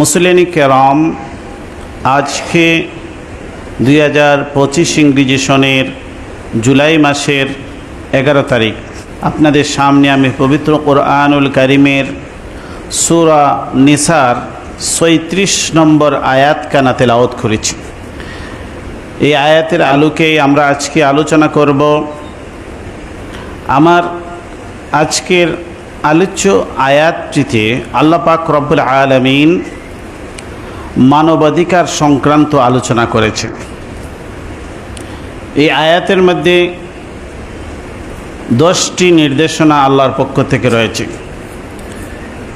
মুসলিনী কেরম আজকে দুই হাজার পঁচিশ ইংরেজি জুলাই মাসের এগারো তারিখ। আপনাদের সামনে আমি পবিত্র কোরআনুল কারিমের সুরা নিসার সৈত্রিশ নম্বর আয়াত কানা তেলাওত করেছি। এই আয়াতের আলোকেই আমরা আজকে আলোচনা করব আমার আজকের আলোচ্য আয়াতটিতে আল্লাহ পাক রব্বুল আলমিন মানবাধিকার সংক্রান্ত আলোচনা করেছে। এই আয়াতের মধ্যে দশটি নির্দেশনা আল্লাহর পক্ষ থেকে রয়েছে।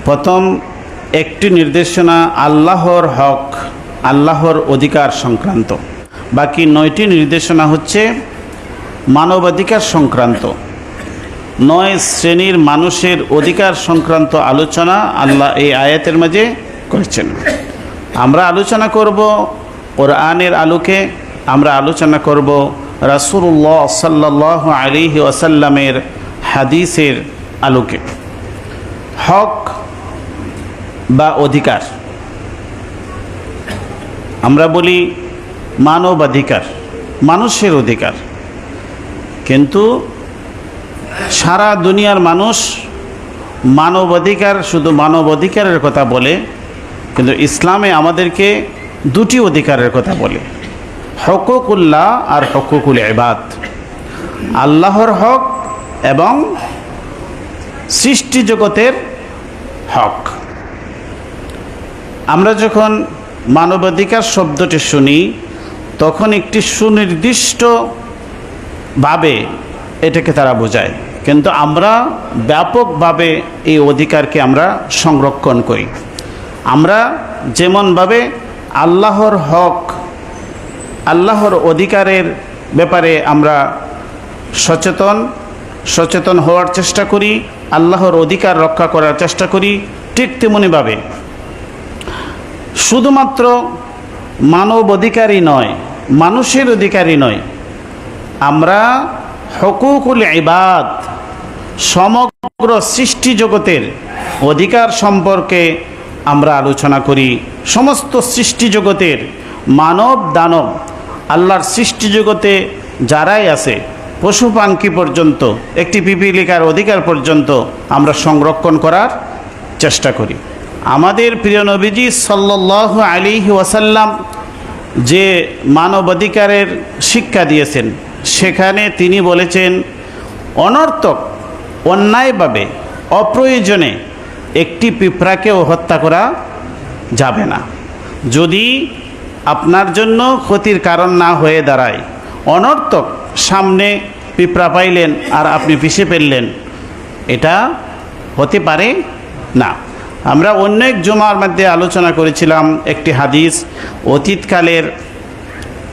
প্রথম, একটি নির্দেশনা আল্লাহর হক, আল্লাহর অধিকার সংক্রান্ত। বাকি নয়টি নির্দেশনা হচ্ছে মানবাধিকার সংক্রান্ত। নয় শ্রেণির মানুষের অধিকার সংক্রান্ত আলোচনা আল্লাহ এই আয়াতের মাঝে করেছেন। আমরা আলোচনা করব কোরআনের আলোকে, আমরা আলোচনা করব রাসুল্লাহ সাল্লাহ আলিহি ওয়াসাল্লামের হাদিসের আলোকে। হক বা অধিকার? আমরা বলি মানবাধিকার, মানুষের অধিকার। কিন্তু সারা দুনিয়ার মানুষ মানবাধিকার, শুধু মানবাধিকারের কথা বলে কিন্তু ইসলামে আমাদেরকে দুটি অধিকারের কথা বলে, হকুকুল্লাহ আর হকুকুল এবাদ আল্লাহর হক এবং সৃষ্টি জগতের হক। আমরা যখন মানবাধিকার শব্দটি শুনি, তখন একটি সুনির্দিষ্ট ভাবে এটাকে তারা বোঝায়। কিন্তু আমরা ব্যাপকভাবে এই অধিকারকে আমরা সংরক্ষণ করি। আমরা যেমনভাবে আল্লাহর হক, আল্লাহর অধিকারের ব্যাপারে আমরা সচেতন সচেতন হওয়ার চেষ্টা করি, আল্লাহর অধিকার রক্ষা করার চেষ্টা করি, ঠিক তেমনিভাবে। শুধুমাত্র মানব অধিকারই নয়, মানুষের অধিকারই নয়, আমরা হকুকুল ইবাদ, সমগ্র সৃষ্টি জগতের অধিকার সম্পর্কে আমরা আলোচনা করি সমস্ত সৃষ্টি জগতের মানব দানব, আল্লাহর সৃষ্টি জগতে যারাই আছে, পশু পাঙ্কি পর্যন্ত, একটি পিপিলিকার অধিকার পর্যন্ত আমরা সংরক্ষণ করার চেষ্টা করি। আমাদের প্রিয় নবীজি সাল্লাহ আলী ওয়াসাল্লাম যে মানবাধিকারের শিক্ষা দিয়েছেন, সেখানে তিনি বলেছেন, অনর্থক, অন্যায়ভাবে, অপ্রয়োজনে একটি পিঁপড়াকেও হত্যা করা যাবে না। যদি আপনার জন্য ক্ষতির কারণ না হয়ে দাঁড়ায়, অনর্থক সামনে পিঁপড়া পাইলেন আর আপনি পিষে ফেললেন, এটা হতে পারে না। আমরা অন্য এক জমার মধ্যে আলোচনা করেছিলাম একটি হাদিস অতীতকালের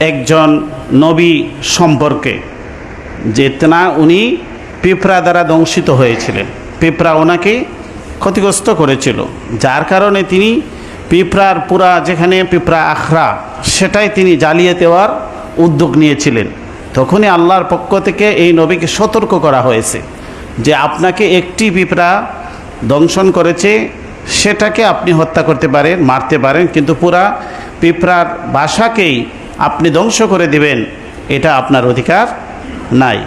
একজন নবী সম্পর্কে, যে না উনি পিঁপড়া দ্বারা দংশিত হয়েছিলেন। পিঁপড়া ওনাকে ক্ষতিগ্রস্ত করেছিল। যার কারণে তিনি পিঁপড়ার পুরা যেখানে পিঁপড়া আখড়া, সেটাই তিনি জ্বালিয়ে দেওয়ার উদ্যোগ নিয়েছিলেন। তখনই আল্লাহর পক্ষ থেকে এই নবীকে সতর্ক করা হয়েছে যে আপনাকে একটি পিঁপড়া দংশন করেছে, সেটাকে আপনি হত্যা করতে পারেন, মারতে পারেন, কিন্তু পুরা পিঁপড়ার বাসাকেই আপনি ধ্বংস করে দিবেন, এটা আপনার অধিকার নাই।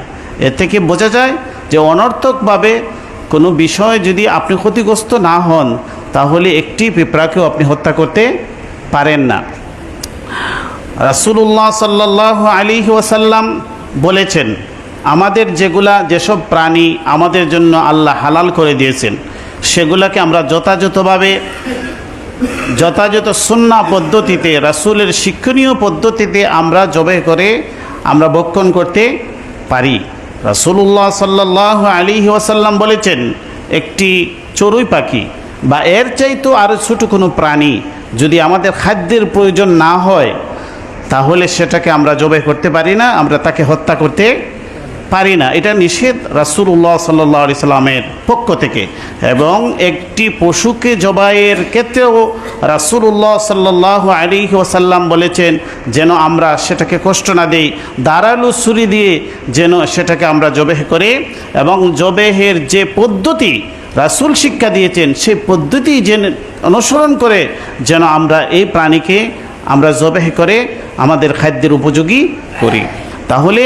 এর থেকে বোঝা যায় যে অনর্থকভাবে কোনো বিষয় যদি আপনি ক্ষতিগ্রস্ত না হন, তাহলে একটি পিঁপড়াকেও আপনি হত্যা করতে পারেন না। রাসুল্লাহ সাল্লাহ আলী ওয়াসাল্লাম বলেছেন, আমাদের যেগুলা যেসব প্রাণী আমাদের জন্য আল্লাহ হালাল করে দিয়েছেন, সেগুলাকে আমরা যথাযথভাবে, যথাযথ সুন্না পদ্ধতিতে, রাসুলের শিক্ষণীয় পদ্ধতিতে আমরা জবে করে আমরা বক্ষণ করতে পারি। রাসুল্লাহ সাল্লাহ আলী ওয়াসাল্লাম বলেছেন, একটি চড়ুই পাখি বা এর চাইতেও আরও ছোটো কোনো প্রাণী যদি আমাদের খাদ্যের প্রয়োজন না হয়, তাহলে সেটাকে আমরা জবাই করতে পারি না, আমরা তাকে হত্যা করতে পারি না। এটা নিষেধ রাসুল্লাহ সাল্লাহ আলি সাল্লামের পক্ষ থেকে। এবং একটি পশুকে জবাইয়ের ক্ষেত্রেও রাসুল্লাহ সাল্লাহ আলী ওসাল্লাম বলেছেন, যেন আমরা সেটাকে কষ্ট না দিই। দাঁড়ালু ছুরি দিয়ে যেন সেটাকে আমরা জবেহ করে। এবং জবেহের যে পদ্ধতি রাসূল শিক্ষা দিয়েছেন, সেই পদ্ধতি যেন অনুসরণ করে যেন আমরা এই প্রাণীকে আমরা জবেহ করে আমাদের খাদ্যের উপযোগী করি। তাহলে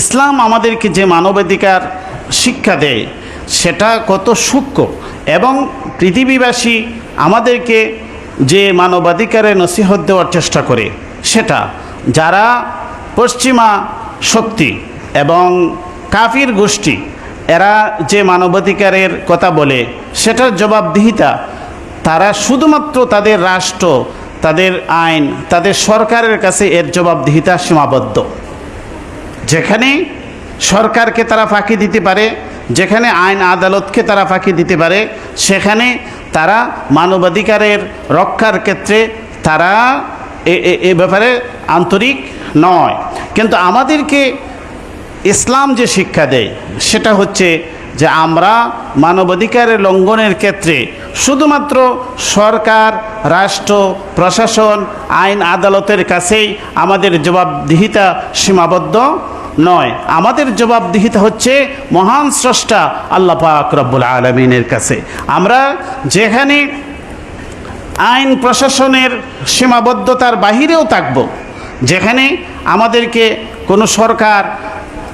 ইসলাম আমাদেরকে যে মানবাধিকার শিক্ষা দেয়, সেটা কত সূক্ষ্ম এবং পৃথিবীবাসী আমাদেরকে যে মানবাধিকারের নসিহত দেওয়ার চেষ্টা করে, সেটা যারা পশ্চিমা শক্তি এবং কাফির গোষ্ঠী, এরা যে মানবাধিকারের কথা বলে, সেটার জবাবদিহিতা তারা শুধুমাত্র তাদের রাষ্ট্র, তাদের আইন, তাদের সরকারের কাছে এর জবাবদিহিতা সীমাবদ্ধ। যেখানে সরকারকে তারা ফাঁকি দিতে পারে, যেখানে আইন আদালতকে তারা ফাঁকি দিতে পারে, সেখানে তারা মানবাধিকারের রক্ষার ক্ষেত্রে তারা এ- ব্যাপারে আন্তরিক নয়। কিন্তু আমাদেরকে ইসলাম যে শিক্ষা দেয়, সেটা হচ্ছে যে আমরা মানবাধিকারের লঙ্ঘনের ক্ষেত্রে শুধুমাত্র সরকার, রাষ্ট্র, প্রশাসন, আইন আদালতের কাছেই আমাদের জবাবদিহিতা সীমাবদ্ধ নয়। আমাদের জবাবদিহিতা হচ্ছে মহান স্রষ্টা আল্লাহ পাক রব্বুল আলমিনের কাছে। আমরা যেখানে আইন প্রশাসনের সীমাবদ্ধতার বাহিরেও থাকব, যেখানে আমাদেরকে কোনো সরকার,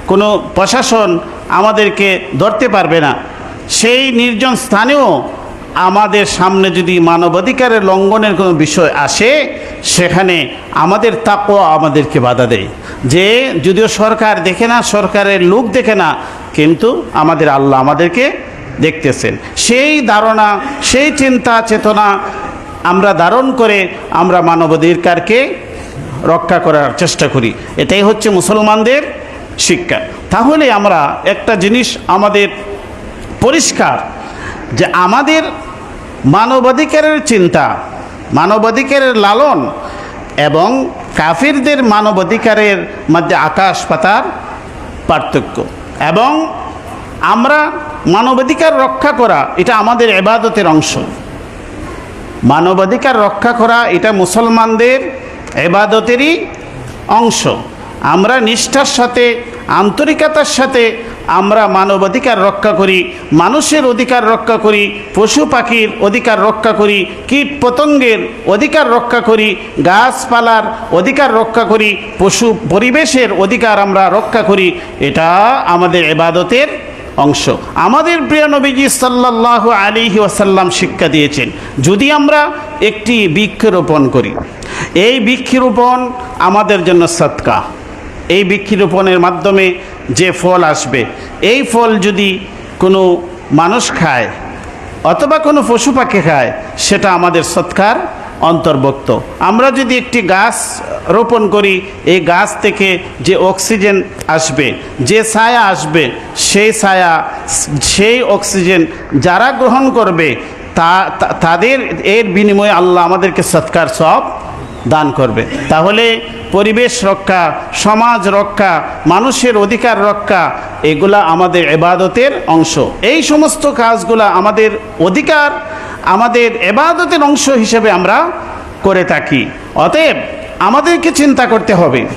কোনো প্রশাসন আমাদেরকে ধরতে পারবে না, সেই নির্জন স্থানেও আমাদের সামনে যদি মানবাধিকারের লঙ্ঘনের কোনো বিষয় আসে, সেখানে আমাদের তাকওয়া আমাদেরকে বাধা দেয়। যে যদিও সরকার দেখে না, সরকারের লোক দেখে না, কিন্তু আমাদের আল্লাহ আমাদেরকে দেখতেছেন। সেই ধারণা, সেই চিন্তা, চেতনা আমরা ধারণ করে আমরা মানবাধিকারকে রক্ষা করার চেষ্টা করি। এটাই হচ্ছে মুসলমানদের শিক্ষা। তাহলে আমরা একটা জিনিস আমাদের পরিষ্কার, যে আমাদের মানবাধিকারের চিন্তা, মানবাধিকারের লালন এবং কাফিরদের মানবাধিকারের মধ্যে আকাশ পাতার পার্থক্য। এবং আমরা মানবাধিকার রক্ষা করা এটা আমাদের এবাদতের অংশ। মানবাধিকার রক্ষা করা এটা মুসলমানদের এবাদতেরই অংশ। আমরা নিষ্ঠার সাথে, আন্তরিকতার সাথে আমরা মানবাধিকার রক্ষা করি, মানুষের অধিকার রক্ষা করি, পশু পাখির অধিকার রক্ষা করি, কীট পতঙ্গের অধিকার রক্ষা করি, গাছপালার অধিকার রক্ষা করি, পশু পরিবেশের অধিকার আমরা রক্ষা করি, এটা আমাদের এবাদতের অংশ। আমাদের প্রিয় নবীজি সাল্লাহ আলিহি ওয়াসাল্লাম শিক্ষা দিয়েছেন, যদি আমরা একটি বৃক্ষরোপণ করি, এই বৃক্ষরোপণ আমাদের জন্য সৎকা। এই বৃক্ষরোপণের মাধ্যমে যে ফল আসবে, এই ফল যদি কোনো মানুষ খায় অথবা কোনো পশু পাখি খায়, সেটা আমাদের সৎকার অন্তর্ভুক্ত। আমরা যদি একটি গাছ রোপণ করি, এই গাছ থেকে যে অক্সিজেন আসবে, যে ছায়া আসবে, সেই ছায়া, সেই অক্সিজেন যারা গ্রহণ করবে, তা তাদের এর বিনিময়ে আল্লাহ আমাদেরকে সৎকার সব দান করবে। তাহলে পরিবেশ রক্ষা, সমাজ রক্ষা, মানুষের অধিকার রক্ষা, এগুলা আমাদের এবাদতের অংশ। এই সমস্ত কাজগুলা আমাদের অধিকার, আমাদের এবাদতের অংশ হিসেবে আমরা করে থাকি। অতএব আমাদেরকে চিন্তা করতে হবে।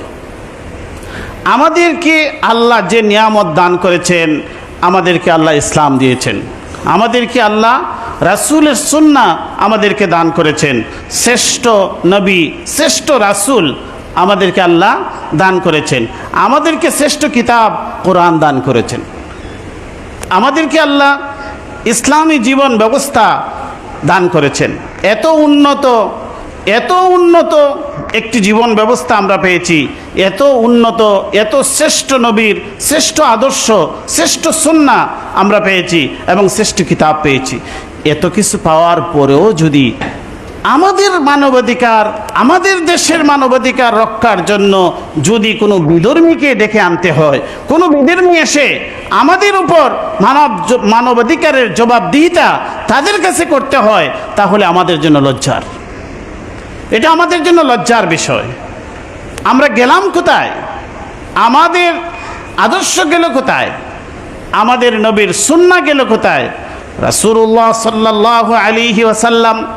আমাদেরকে আল্লাহ যে নিয়ামত দান করেছেন, আমাদেরকে আল্লাহ ইসলাম দিয়েছেন। আমাদেরকে আল্লাহ রাসুলের সুন্না আমাদেরকে দান করেছেন। শ্রেষ্ঠ নবী, শ্রেষ্ঠ রাসুল আমাদেরকে আল্লাহ দান করেছেন। আমাদেরকে শ্রেষ্ঠ কিতাব কোরআন দান করেছেন। আমাদেরকে আল্লাহ ইসলামী জীবন ব্যবস্থা দান করেছেন। এত উন্নত এত উন্নত একটি জীবন ব্যবস্থা আমরা পেয়েছি। এত উন্নত, এত শ্রেষ্ঠ নবীর, শ্রেষ্ঠ আদর্শ, শ্রেষ্ঠ সন্না আমরা পেয়েছি এবং শ্রেষ্ঠ কিতাব পেয়েছি। এত কিছু পাওয়ার পরেও যদি আমাদের মানবাধিকার, আমাদের দেশের মানবাধিকার রক্ষার জন্য যদি কোনো বিধর্মীকে ডেকে আনতে হয়, কোনো বিধর্মী এসে আমাদের উপর মানব মানবাধিকারের জবাবদিহিতা তাদের কাছে করতে হয়, তাহলে আমাদের জন্য লজ্জার। এটা আমাদের জন্য লজ্জার বিষয়। আমরা গেলাম কোথায়? আমাদের আদর্শ গেল কোথায়? আমাদের নবীর সুন্না গেল কোথায়? রাসূলুল্লাহ সাল্লাহ আলিহি ওয়াসাল্লাম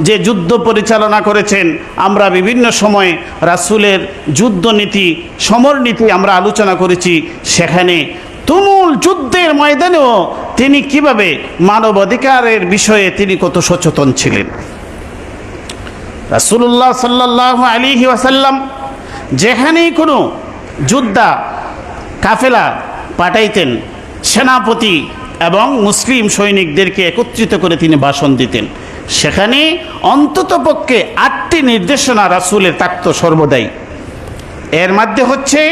যে যুদ্ধ পরিচালনা করেছেন, আমরা বিভিন্ন সময়ে রাসূলের যুদ্ধনীতি সমর নীতি আমরা আলোচনা করেছি। সেখানে তুমুল যুদ্ধের ময়দানেও তিনি কীভাবে মানবাধিকারের বিষয়ে তিনি কত সচেতন ছিলেন। রাসুল্লাহ সাল্লাহ আলী ওয়াসাল্লাম যেখানেই কোনো যোদ্ধা, কাফেলা পাঠাইতেন, সেনাপতি এবং মুসলিম সৈনিকদেরকে একত্রিত করে তিনি ভাষণ দিতেন। সেখানে অন্ততপক্ষে আটটি নির্দেশনা রাসুলের থাকত সর্বদাই। এর মধ্যে হচ্ছে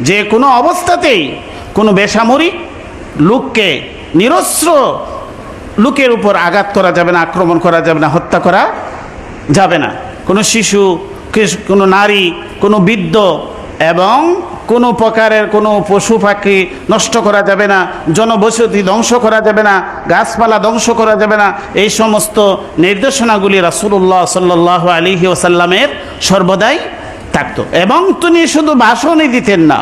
যে কোনো অবস্থাতেই কোনো বেসামরিক লোককে নিরস্ত্র লোকের উপর আঘাত করা যাবে না, আক্রমণ করা যাবে না, হত্যা করা যাবে না। কোনো শিশু, কোনো নারী, কোনো বৃদ্ধ এবং কোনো প্রকারের কোনো পশু পাখি নষ্ট করা যাবে না, জনবসতি ধ্বংস করা যাবে না, গাছপালা ধ্বংস করা যাবে না। এই সমস্ত নির্দেশনাগুলি রাসুল্লাহ সাল্লাহ আলিহি ওসাল্লামের সর্বদাই থাকতো। এবং তিনি শুধু ভাষণই দিতেন না,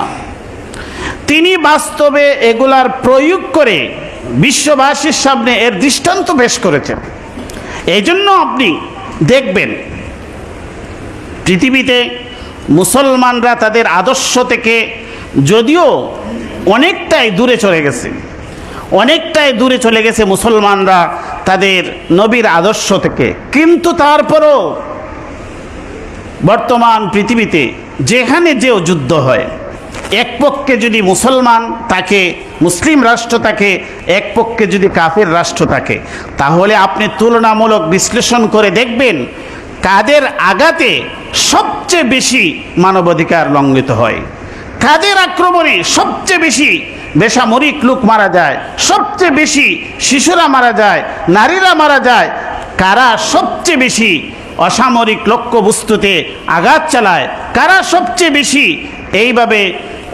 তিনি বাস্তবে এগুলার প্রয়োগ করে বিশ্ববাসীর সামনে এর দৃষ্টান্ত পেশ করেছেন। এই জন্য আপনি দেখবেন, পৃথিবীতে মুসলমানরা তাদের আদর্শ থেকে যদিও অনেকটাই দূরে চলে গেছে, অনেকটাই দূরে চলে গেছে মুসলমানরা তাদের নবীর আদর্শ থেকে। কিন্তু তারপরও বর্তমান পৃথিবীতে যেখানে যেও যুদ্ধ হয়, এক পক্ষে যদি মুসলমান তাকে মুসলিম রাষ্ট্র থাকে, এক পক্ষে যদি কাফের রাষ্ট্র থাকে, তাহলে আপনি তুলনামূলক বিশ্লেষণ করে দেখবেন কাদের আঘাতে সবচেয়ে বেশি মানবাধিকার লঙ্ঘিত হয়। কাদের আক্রমণে সবচেয়ে বেশি বেসামরিক লোক মারা যায়, সবচেয়ে বেশি শিশুরা মারা যায়, নারীরা মারা যায়, কারা সবচেয়ে বেশি অসামরিক লক্ষ্য বস্তুতে আঘাত চালায়, কারা সবচেয়ে বেশি এইভাবে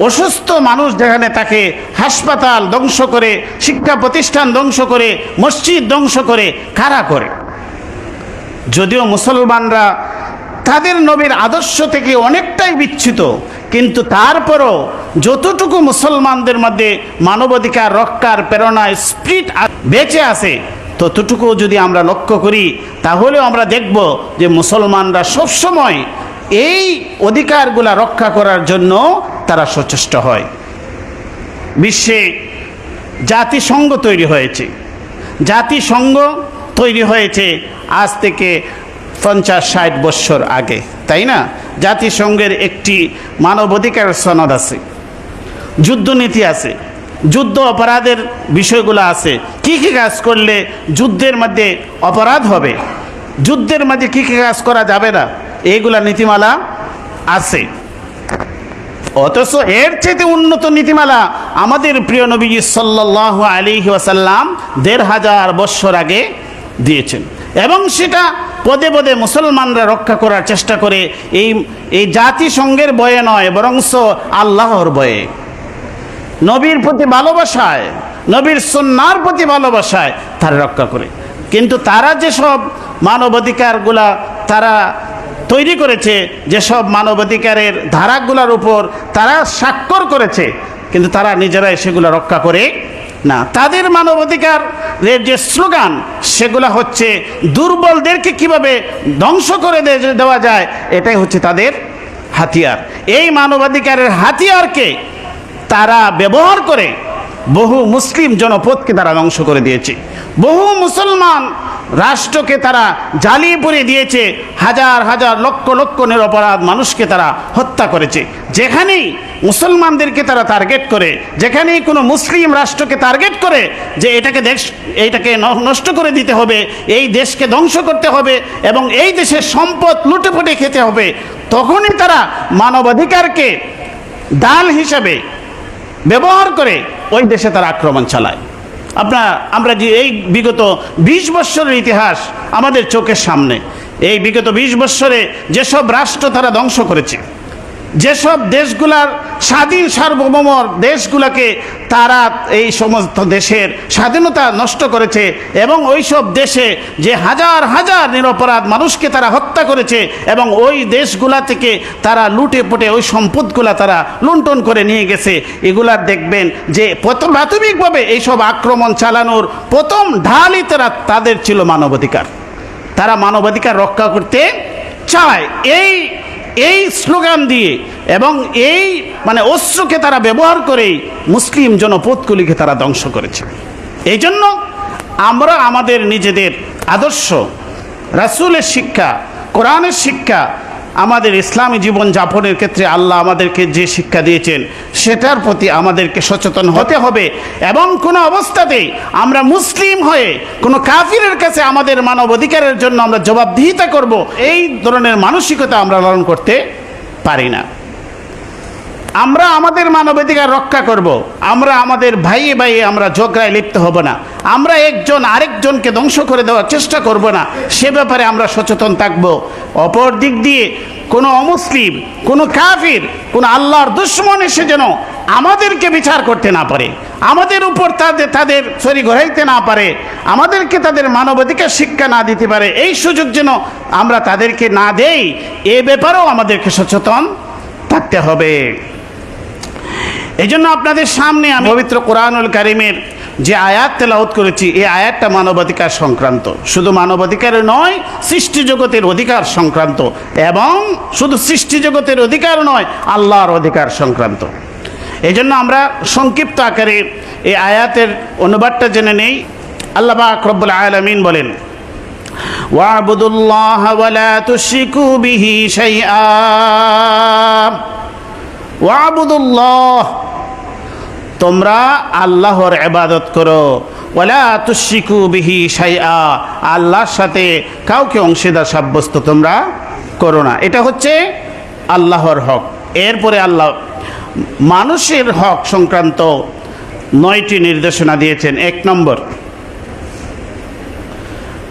অসুস্থ মানুষ যেখানে তাকে হাসপাতাল ধ্বংস করে, শিক্ষা প্রতিষ্ঠান ধ্বংস করে, মসজিদ ধ্বংস করে, কারা করে? যদিও মুসলমানরা তাদের নবীর আদর্শ থেকে অনেকটাই বিচ্ছিত কিন্তু তারপরও যতটুকু মুসলমানদের মধ্যে মানবাধিকার, রক্ষার প্রেরণায় স্প্রিট বেঁচে আছে ততটুকু যদি আমরা লক্ষ্য করি, তাহলেও আমরা দেখব যে মুসলমানরা সবসময় এই অধিকারগুলা রক্ষা করার জন্য তারা সচেষ্ট হয়। বিশ্বে জাতিসংঘ তৈরি হয়েছে। জাতিসংঘ তৈরি হয়েছে আজ থেকে পঞ্চাশ ষাট বৎসর আগে, তাই না? জাতিসংঘের একটি মানবাধিকার সনদ আছে, যুদ্ধনীতি আছে, যুদ্ধ অপরাধের বিষয়গুলো আছে। কি কি কাজ করলে যুদ্ধের মধ্যে অপরাধ হবে? যুদ্ধের মধ্যে কি কি কাজ করা যাবে না? এইগুলা নীতিমালা আছে। অথচ এর চেয়ে উন্নত নীতিমালা আমাদের প্রিয় নবীজি সাল্লাহ আলী ওয়াসাল্লাম দেড় হাজার বৎসর আগে দিয়েছেন। এবং সেটা পদে পদে মুসলমানরা রক্ষা করার চেষ্টা করে, এই এই জাতিসংঘের বয়ে নয়, বরংস আল্লাহর বয়ে। নবীর প্রতি ভালোবাসায়, নবীর সন্ন্যার প্রতি ভালোবাসায় তারা রক্ষা করে। কিন্তু তারা যেসব মানবাধিকারগুলা তারা তৈরি করেছে, যেসব মানবাধিকারের ধারাগুলোর উপর তারা স্বাক্ষর করেছে, কিন্তু তারা নিজেরাই সেগুলো রক্ষা করে না, তাদের মানবাধিকারের যে স্লোগান, সেগুলো হচ্ছে দুর্বলদেরকে কীভাবে ধ্বংস করে দেওয়া যায়, এটাই হচ্ছে তাদের হাতিয়ার। এই মানবাধিকারের হাতিয়ারকে তারা ব্যবহার করে বহু মুসলিম জনপদকে তারা ধ্বংস করে দিয়েছে। বহু মুসলমান রাষ্ট্রকে তারা জ্বালিয়ে পুড়িয়ে দিয়েছে, হাজার হাজার লক্ষ লক্ষ নিরপরাধ মানুষকে তারা হত্যা করেছে। যেখানেই মুসলমানদেরকে তারা টার্গেট করে, যেখানেই কোনো মুসলিম রাষ্ট্রকে টার্গেট করে যে এটাকে দেশ এইটাকে নষ্ট করে দিতে হবে, এই দেশকে ধ্বংস করতে হবে এবং এই দেশের সম্পদ লুটে ফুটে খেতে হবে, তখনই তারা মানবাধিকারকে ডাল হিসাবে ব্যবহার করে ওই দেশে তারা আক্রমণ চালায়। আপনার আমরা যে এই বিগত বিশ বৎসরের ইতিহাস আমাদের চোখের সামনে, এই বিগত বিশ বৎসরে যেসব রাষ্ট্র তারা ধ্বংস করেছে যেসব দেশগুলার স্বাধীন সার্বভৌম দেশগুলোকে তারা এই সমস্ত দেশের স্বাধীনতা নষ্ট করেছে এবং ওইসব দেশে যে হাজার হাজার নিরপরাধ মানুষকে তারা হত্যা করেছে এবং ওই দেশগুলা থেকে তারা লুটে পুটে ওই সম্পদগুলা তারা লুণ্ঠন করে নিয়ে গেছে এগুলার দেখবেন যে প্রথম প্রাথমিকভাবে এইসব আক্রমণ চালানোর প্রথম ঢালই তারা তাদের ছিল মানবাধিকার। তারা মানবাধিকার রক্ষা করতে চায়। এই এই স্লোগান দিয়ে এবং এই মানে অস্ত্রকে তারা ব্যবহার করেই মুসলিম জনপথগুলিকে তারা ধ্বংস করেছে। এই জন্য আমরা আমাদের নিজেদের আদর্শ, রাসুলের শিক্ষা, কোরআনের শিক্ষা আমাদের ইসলামী জীবন যাপনের ক্ষেত্রে আল্লাহ আমাদেরকে যে শিক্ষা দিয়েছেন, সেটার প্রতি আমাদেরকে সচেতন হতে হবে এবং কোনো অবস্থাতেই আমরা মুসলিম হয়ে কোনো কাফিরের কাছে আমাদের মানব অধিকারের জন্য আমরা জবাবদিহিতা করব। এই ধরনের মানসিকতা আমরা লালন করতে পারি না। আমরা আমাদের মানবাধিকার রক্ষা করব। আমরা আমাদের ভাইয়ে ভাইয়ে আমরা ঝগড়ায় লিপ্ত হব না। আমরা একজন আরেকজনকে ধ্বংস করে দেওয়ার চেষ্টা করব না। সে ব্যাপারে আমরা সচেতন থাকব। অপর দিক দিয়ে কোনো অমুসলিম, কোনো কাফির, কোনো আল্লাহর দুশ্মন এসে যেন আমাদেরকে বিচার করতে না পারে। আমাদের উপর তাদের তাদের ছড়ি ঘোরাইতে না পারে। আমাদেরকে তাদের মানবাধিকার শিক্ষা না দিতে পারে। এই সুযোগ যেন আমরা তাদেরকে না দেই, এ ব্যাপারেও আমাদেরকে সচেতন থাকতে হবে। এই জন্য আপনাদের সামনে আমি পবিত্র কোরআনুল কারিমের যে আয়াত তেলাউত করেছি, এই আয়াতটা মানবাধিকার সংক্রান্ত। শুধু মানবাধিকার নয়, সৃষ্টি জগতের অধিকার সংক্রান্ত এবং শুধু সৃষ্টি জগতের অধিকার নয়, আল্লাহর অধিকার সংক্রান্ত। এই জন্য আমরা সংক্ষিপ্ত আকারে এই আয়াতের অনুবাদটা জেনে নেই। আল্লাহ আকরবুল আলমিন বলেন, ওয়াবুদুল্লাহ ওয়ালা তুশরিকু বিহি শাইআ। ওয়াবুদুল্লাহ তোমরা আল্লাহর এবাদত করো। ওয়ালা তুশিকু বিহি শাইআ। আল্লাহর সাথে কাউকে অংশীদার সাব্যস্ত তোমরা করো না। এটা হচ্ছে আল্লাহর হক। এরপরে আল্লাহ মানুষের হক সংক্রান্ত নয়টি নির্দেশনা দিয়েছেন। এক নম্বর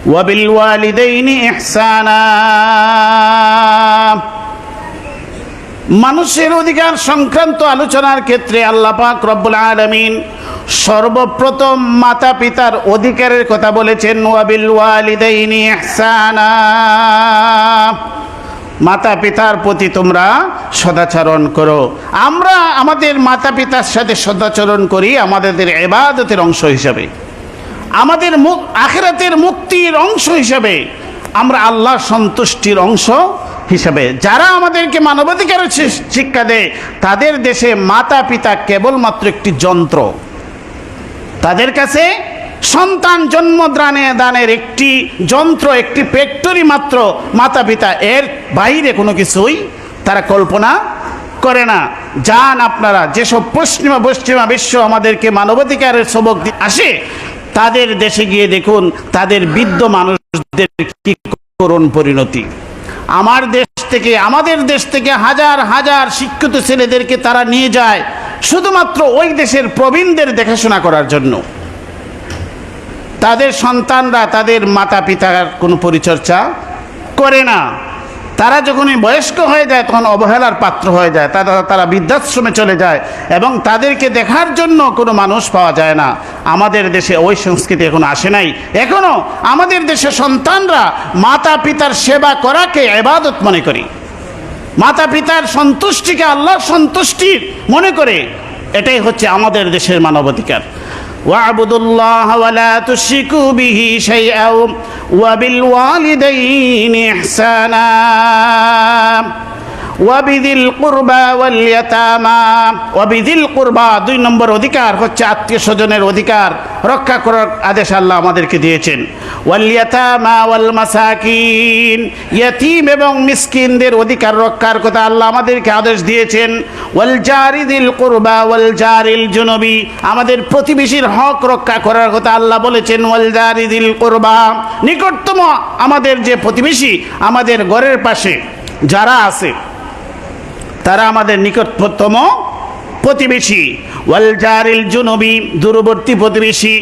ওয়াবিল ওয়ালিদাইনি ইহসানা। মানুষের অধিকার সংক্রান্ত আলোচনার ক্ষেত্রে আল্লাহ পাক রব্বুল আলমিন সর্বপ্রথম মাতা পিতার অধিকারের কথা বলেছেন মাতা পিতার প্রতি তোমরা সদাচরণ করো। আমরা আমাদের মাতা পিতার সাথে সদাচরণ করি আমাদের এবাদতের অংশ হিসাবে। আমাদের মুখ আখেরাতের মুক্তির অংশ হিসাবে আমরা আল্লাহ সন্তুষ্টির অংশ হিসাবে যারা আমাদেরকে মানবাধিকারের শিক্ষা দেয়, তাদের দেশে মাতা পিতা কেবলমাত্র একটি যন্ত্র। তাদের কাছে সন্তান জন্মদানে দানের একটি যন্ত্র, একটি ফ্যাক্টরি মাত্র মাতা পিতা এর বাইরে কোনো কিছুই তারা কল্পনা করে না। যান আপনারা, যেসব পশ্চিমা পশ্চিমা বিশ্ব আমাদেরকে মানবাধিকারের সবক আসে, তাদের দেশে গিয়ে দেখুন, তাদের বৃদ্ধ মানুষদের কি করুণ পরিণতি। আমার দেশ থেকে, আমাদের দেশ থেকে হাজার হাজার শিক্ষিত ছেলেদেরকে তারা নিয়ে যায় শুধুমাত্র ওই দেশের প্রবীণদের দেখাশোনা করার জন্য। তাদের সন্তানরা, তাদের মাতা পিতার কোনো পরিচর্যা করে না। তারা যখনই বয়স্ক হয়ে যায়, তখন অবহেলার পাত্র হয়ে যায়। তারা তারা বৃদ্ধাশ্রমে চলে যায় এবং তাদেরকে দেখার জন্য কোনো মানুষ পাওয়া যায় না। আমাদের দেশে ওই সংস্কৃতি এখন আসে নাই। এখনও আমাদের দেশে সন্তানরা মাতা পিতার সেবা করাকে এবাদত মনে করি। মাতা পিতার সন্তুষ্টিকে আল্লাহর সন্তুষ্টির মনে করে। এটাই হচ্ছে আমাদের দেশের মানবাধিকার। واعبدوا الله ولا تشركوا به شيئا وبالوالدين إحسانا ওয়াবিদিল কুরবা ওয়াল ইয়াতামা। ওয়াবিদিল কুরবা দুই নম্বর অধিকার হচ্ছে আত্মীয় স্বজনের অধিকার রক্ষা করার আদেশ আল্লাহ আমাদেরকে দিয়েছেন। ওয়াল ইয়াতামা ওয়াল মাসাকিন। ইয়াতিম এবং মিসকিনদের অধিকার রক্ষার কথা আল্লাহ আমাদেরকে আদেশ দিয়েছেন। ওয়াল জারিদিল কুরবা ওয়াল জারিল জুনবি। আমাদের প্রতিবেশীর হক রক্ষা করার কথা আল্লাহ বলেছেন, ওয়াল জারিদিল কুরবা। নিকটতম আমাদের যে প্রতিবেশী আমাদের ঘরের পাশে যারা আছে তারা আমাদের নিকটতম প্রতিবেশী। ওয়াল জারিল জুনবি, দূরবর্তী প্রতিবেশী।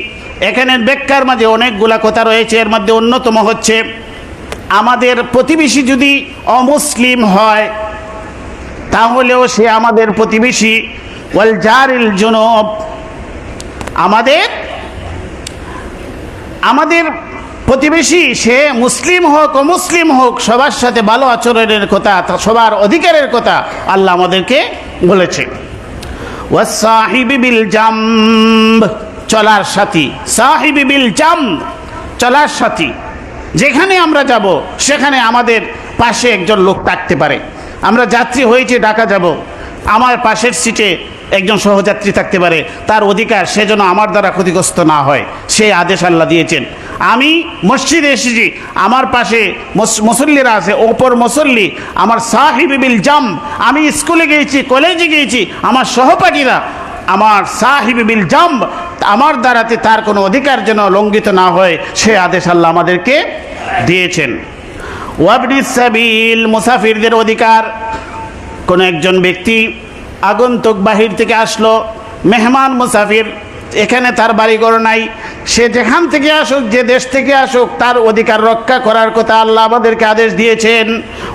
এখানে ব্যাখ্যার মাঝে অনেকগুলা কথা রয়েছে, এর মধ্যে অন্যতম হচ্ছে, আমাদের প্রতিবেশী যদি অমুসলিম হয়, তাহলেও সে আমাদের প্রতিবেশী। ওয়াল জারিল জুনব, আমাদের আমাদের প্রতিবেশী, সে মুসলিম হোক অমুসলিম হোক, সবার সাথে ভালো আচরণের কথা সবার অধিকারের কথা আল্লাহ আমাদেরকে বলেছে। চলার সাথী। সাহিবি বিল জাম চলার সাথী। যেখানে আমরা যাব, সেখানে আমাদের পাশে একজন লোক থাকতে পারে। আমরা যাত্রী হয়েছে ঢাকা যাব, আমার পাশের সিটে একজন সহযাত্রী থাকতে পারে। তার অধিকার সে যেন আমার দ্বারা ক্ষতিগ্রস্ত না হয়, সেই আদেশ আল্লাহ দিয়েছেন। আমি মসজিদে এসেছি, আমার পাশে মুসল্লিরা আছে, ওপর মুসল্লি, আমার সাহিব বিল জাম, আমি স্কুলে গিয়েছি, কলেজে গিয়েছি, আমার সহপাঠীরা, আমার সাহিব বিল জাম, আমার দ্বারাতে তার কোনো অধিকার যেন লঙ্ঘিত না হয়, সে আদেশ আল্লাহ আমাদেরকে দিয়েছেন। ওয়াবনি সাবিল, মুসাফিরদের অধিকার, কোনো একজন ব্যক্তি আগন্তুক বাহির থেকে আসলো, মেহমান মুসাফির এখানে তার বাড়িঘর নাই। সে যেখান থেকে আসুক, যে দেশ থেকে আসুক, তার অধিকার রক্ষা করার কথা আল্লাহ আমাদেরকে আদেশ দিয়েছেন।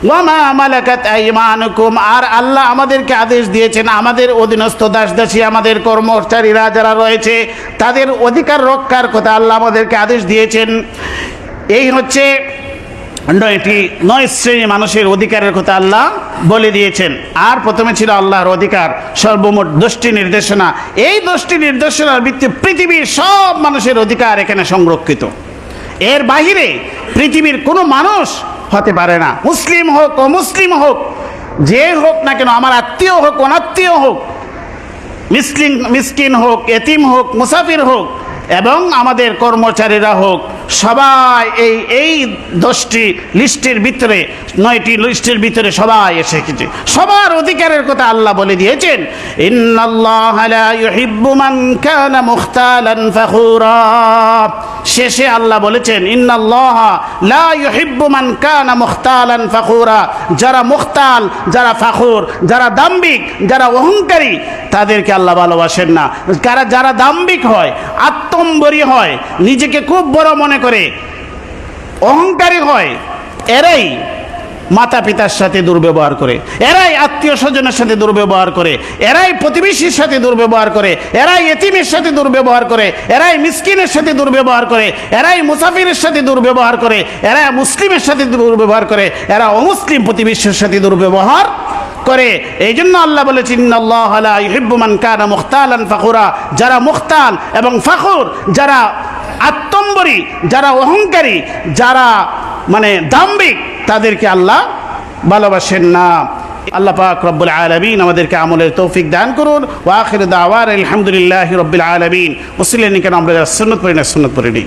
ওয়ামা মালাকাত আইমানুকুম, আর আল্লাহ আমাদেরকে আদেশ দিয়েছেন, আমাদের অধীনস্থ দাস দাসী আমাদের কর্মচারীরা যারা রয়েছে, তাদের অধিকার রক্ষার কথা আল্লাহ আমাদেরকে আদেশ দিয়েছেন। এই হচ্ছে নয়টি নয় শ্রেণি মানুষের অধিকারের কথা আল্লাহ বলে দিয়েছেন। আর প্রথমে ছিল আল্লাহর অধিকার, সর্বমোট দশটি নির্দেশনা। এই দশটি নির্দেশনার ভিত্তি পৃথিবীর সব মানুষের অধিকার এখানে সংরক্ষিত। এর বাহিরে পৃথিবীর কোনো মানুষ হতে পারে না। মুসলিম হোক, অমুসলিম হোক, যে হোক না কেন, আমার আত্মীয় হোক, অনাত্মীয় হোক মিসকিন মিসকিন হোক, এতিম হোক, মুসাফির হোক, এবং আমাদের কর্মচারীরা হোক সবাই এই এই দশটি লিস্টের ভিতরে, নয়টি লিস্টের ভিতরে সবাই এসেছে সবার অধিকারের কথা আল্লাহ বলে দিয়েছেন শেষে আল্লাহ বলেছেন যারা মুখতাল, যারা ফাখুর, যারা দাম্বিক যারা অহংকারী, তাদেরকে আল্লাহ ভালোবাসেন না। যারা দাম্বিক হয়, আত্মম্বরী হয়, নিজেকে খুব বড় মনে করে। অহংকারী হয়, এরাই মাতা পিতার সাথে দুর্ব্যবহার করে, এরাই আত্মীয় স্বজনের সাথে দুর্ব্যবহার করে, এরাই প্রতিবেশীর সাথে দুর্ব্যবহার করে, এরাই এতিমের সাথে দুর্ব্যবহার করে, এরাই মিসকিনের সাথে দুর্ব্যবহার করে, এরাই মুসাফিরের সাথে দুর্ব্যবহার করে, এরা মুসলিমের সাথে দুর্ব্যবহার করে, এরা অমুসলিম প্রতিবেশীর সাথে দুর্ব্যবহার করে। এই জন্য আল্লাহ বলেছেন আল্লাহ ইহিব্বুমান কানা মুখতালান ফাখুরা। যারা মুখতাল এবং ফাখুর, যারা আত্মম্বরী, যারা অহংকারী, যারা মানে দাম্বিক তাদেরকে আল্লাহ ভালোবাসেন না। আল্লাহ পাক রব্বুল আলমিন আমাদেরকে আমলের তৌফিক দান করুন। ওয়াখির দাওয়ার আলহামদুলিল্লাহ রব্বুল আলমিন। মুসলিম কেন আমরা সুন্নত পড়ি না, সুন্নত পড়ি